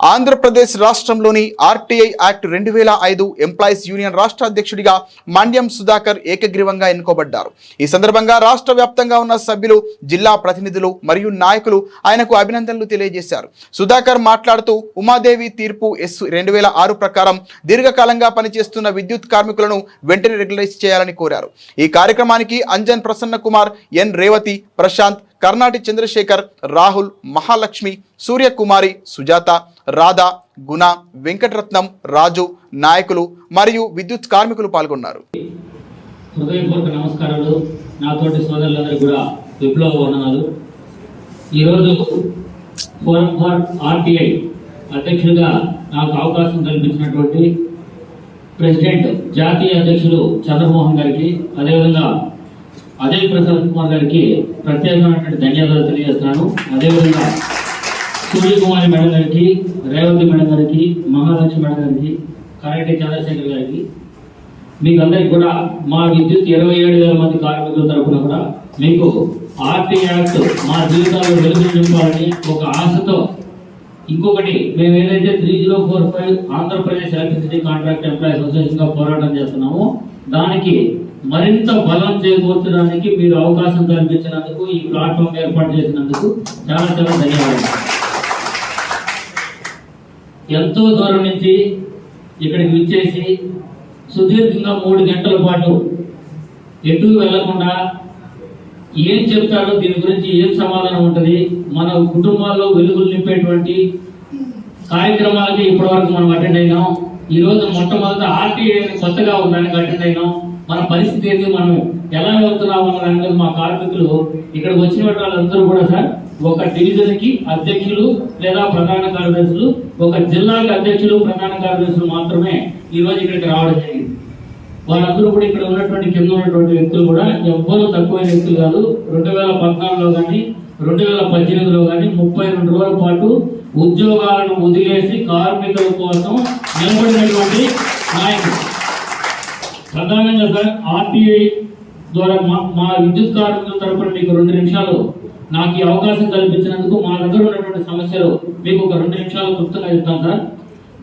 ఆంధ్రప్రదేశ్ రాష్ట్రంలోని RTI act రెండు వేల ఐదు ఎంప్లాయీస్ యూనియన్ రాష్ట్ర అధ్యక్షుడిగా మండ్యం సుధాకర్ ఏకగ్రీవంగా ఎన్నుకోబడ్డారు. ఈ సందర్భంగా రాష్ట్ర వ్యాప్తంగా ఉన్న సభ్యులు జిల్లా ప్రతినిధులు మరియు నాయకులు ఆయనకు అభినందనలు తెలియజేశారు. సుధాకర్ మాట్లాడుతూ ఉమాదేవి తీర్పు ఎస్ రెండు వేల ఆరు ప్రకారం దీర్ఘకాలంగా పనిచేస్తున్న విద్యుత్ కార్మికులను వెంటనే రెగ్యులైజ్ చేయాలని కోరారు. ఈ కార్యక్రమానికి అంజన్ ప్రసన్న కుమార్ ఎన్ రేవతి ప్రశాంత్ కర్ణాటి చంద్రశేఖర్ రాహుల్ మహాలక్ష్మి సూర్యకుమారి సుజాత రాధా గుణ వెంకటరత్నం రాజు నాయకులు మరియు విద్యుత్ కార్మికులు పాల్గొన్నారు. హృదయపూర్వక నమస్కారాలు. నాతోటి సోదరులందరూ కూడా విప్లవ వందనాలు ఈరోజు ఫోరం ఫర్ ఆర్టీఐ అధ్యక్షుడిగా నాకు అవకాశం కల్పించినటువంటి ప్రెసిడెంట్ జాతీయ అధ్యక్షులు చంద్రమోహన్ గారికి అదేవిధంగా అజయ్ ప్రసాద్ కుమార్ గారికి ప్రత్యేకమైనటువంటి ధన్యవాదాలు తెలియజేస్తున్నాను. అదేవిధంగా సూర్యకుమారి మేడం గారికి రేవంతి మేడం గారికి మహాలక్ష్మి మేడం గారికి కరెక్టి చంద్రశేఖర్ గారికి మీకు అందరికి కూడా మా విద్యుత్ ఇరవై ఏడు వేల మంది కార్మికుల తరపున కూడా మీకు ఆర్టీ యాక్ట్ మా జీవితాలు వెలుగు నింపాలని ఒక ఆశతో ఇంకొకటి మేము ఏదైతే three zero four five Andhra Pradesh electricity contract employees అసోసియేషన్గా పోరాటం చేస్తున్నాము దానికి మరింత బలం చేకూర్చడానికి మీరు అవకాశం కల్పించినందుకు ఈ ప్లాట్ఫామ్ ఏర్పాటు చేసినందుకు చాలా చాలా ధన్యవాదాలు. ఎంతో దూరం నుంచి ఇక్కడికి విచ్చేసి సుదీర్ఘంగా మూడు గంటల పాటు ఎటు వెళ్ళకుండా ఏం చెప్తాడో దీని గురించి ఏం సమాధానం ఉంటుంది? మన కుటుంబాల్లో వెలుగులు నింపేటువంటి కార్యక్రమాలకి ఇప్పటివరకు మనం అటెండ్ అయినాం. ఈ రోజు మొట్టమొదట ఆర్టీఐ కొత్తగా ఉందానికి అటెండ్ అయినాం. మన పరిస్థితి ఏంటి మనం ఎలా వెళ్తున్నాం అన్న దాని మా కార్మికులు ఇక్కడికి వచ్చిన వాళ్ళందరూ కూడా సార్ ఒక డివిజన్కి అధ్యక్షులు లేదా ప్రధాన కార్యదర్శులు ఒక జిల్లాకి అధ్యక్షులు ప్రధాన కార్యదర్శులు మాత్రమే ఈ రోజు ఇక్కడికి రావడం జరిగింది. వారందరూ కూడా ఇక్కడ ఉన్నటువంటి కింద ఉన్నటువంటి వ్యక్తులు కూడా ఎవ్వరూ తక్కువైన వ్యక్తులు కాదు. రెండు వేల పద్నాలుగులో కానీ రెండు వేల పద్దెనిమిదిలో కానీ ముప్పై రెండు రోజుల పాటు ఉద్యోగాలను వదిలేసి కార్మికుల కోసం నిలబడినటువంటి నాయకుడు. ప్రధానంగా సార్ ఆర్టీఐ ద్వారా మా మా విద్యుత్ కార్మికుల తరపున మీకు రెండు నిమిషాలు నాకు ఈ అవకాశం కల్పించినందుకు మా దగ్గర ఉన్నటువంటి సమస్యలు మీకు ఒక రెండు నిమిషాలు క్లుప్తంగా చెప్తాను సార్.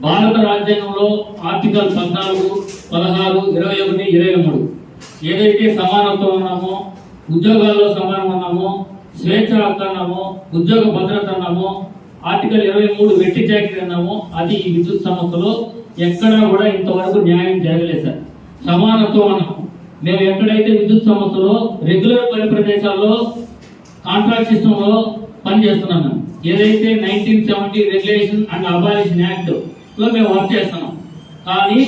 భారత రాజ్యాంగంలో ఆర్టికల్ పద్నాలుగు పదహారు ఇరవై ఒకటి ఇరవై మూడు. ఏదైతే సమానత్వం అన్నామో ఉద్యోగాల్లో సమానం అన్నామో స్వేచ్ఛ హక్కు అన్నామో ఉద్యోగ భద్రత అన్నామో ఆర్టికల్ ఇరవై మూడు వెట్టి చాకరీ అన్నామో అది ఈ విద్యుత్ సంస్థలో ఎక్కడా కూడా ఇంతవరకు న్యాయం జరగలేదు సార్. సమానత్వం అన్నాము. మేము ఎక్కడైతే విద్యుత్ సంస్థలో రెగ్యులర్ పని ప్రదేశాల్లో కాంట్రాక్ట్ సిస్టమ్లో పనిచేస్తున్నాం మేము. ఏదైతే nineteen seventy regulation and abolition యాక్ట్లో మేము వర్క్ చేస్తున్నాం. కానీ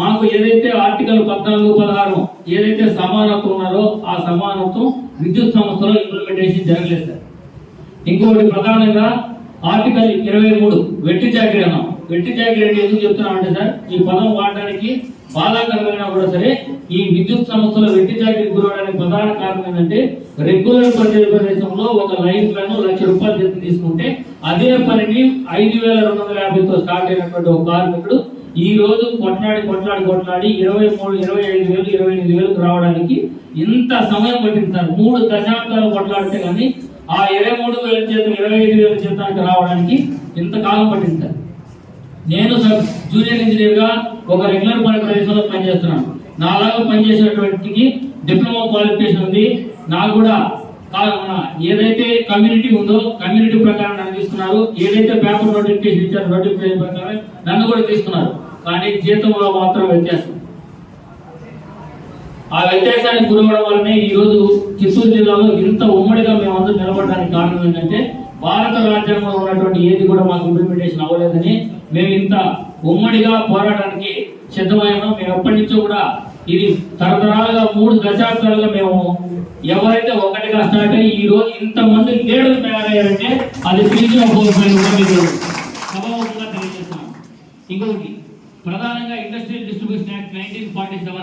మాకు ఏదైతే ఆర్టికల్ పద్నాలుగు పదహారు ఏదైతే సమానత్వం ఉన్నారో ఆ సమానత్వం విద్యుత్ సంస్థలో ఇంప్లిమెంటేషన్ జరగలేదు సార్. ఇంకొకటి ప్రధానంగా ఆర్టికల్ ఇరవై మూడు వెట్టి చాకరీ అన్నాం. వెట్టి చాకరీ ఎందుకు చెప్తున్నాం అంటే సార్ ఈ పదం వాడడానికి బాధాకరమైన కూడా సరే ఈ విద్యుత్ సంస్థలో వెట్టి చాకరీ గురవడానికి ప్రధాన కారణం ఏంటంటే రెగ్యులర్ పని ప్రదేశంలో ఒక లైన్ మ్యాన్ లక్ష రూపాయలు జీతం తీసుకుంటే అదే పనిని ఐదు వేల రెండు వందల యాభైతో స్టార్ట్ అయినటువంటి ఒక కార్మికుడు ఈ రోజు కొట్లాడి కొట్లాడి కొట్లాడి ఇరవై మూడు ఇరవై ఐదు వేలు ఇరవై ఎనిమిది వేలకు రావడానికి ఇంత సమయం పట్టింది సార్. మూడు దశాబ్దాలు కొట్లాడితే కానీ ఆ ఇరవై మూడు వేల జీతం ఇరవై ఐదు వేల జీతానికి రావడానికి ఇంతకాలం పట్టింది సార్. నేను సబ్ జూనియర్ ఇంజనీర్గా ఒక రెగ్యులర్ పని ప్రదేశంలో పనిచేస్తున్నాను. నాలాగా పనిచేసేటువంటికి డిప్లొమా క్వాలిఫికేషన్ ఉంది. నాకు కూడా ఏదైతే కమ్యూనిటీ ఉందో కమ్యూనిటీ ప్రకారం నన్ను తీసుకున్నారు. ఏదైతే పేపర్ నోటిఫికేషన్ ఇచ్చారో నోటిఫికేషన్ ప్రకారం నన్ను కూడా తీసుకున్నారు. కానీ జీతంలో మాత్రం వ్యత్యాసం. ఆ వ్యత్యాసానికి గురవడం వల్లనే ఈ చిత్తూరు జిల్లాలో ఇంత ఉమ్మడిగా మేమందరం నిలబడడానికి కారణం ఏంటంటే భారత రాజ్యాంగంలో ఉన్నటువంటి ఏది కూడా మాకు ఇంప్లిమెంటేషన్ అవ్వలేదని మేము ఇంత ఉమ్మడిగా పోరాటానికి సిద్ధమైనాం మేము ఎప్పటి నుంచో కూడా ఇది తరతరాలుగా మూడు దశాబ్దాలుగా మేము ఎవరైతే ఒకటిగా స్టార్ట్ అయ్యి ఈ రోజు ఇంతమంది లీడర్లు తయారయ్యారంటే అది త్రీ మీకు సభాముఖంగా తెలియజేస్తున్నాం ఇంకొకటి ప్రధానంగా industrial distribution act nineteen forty seven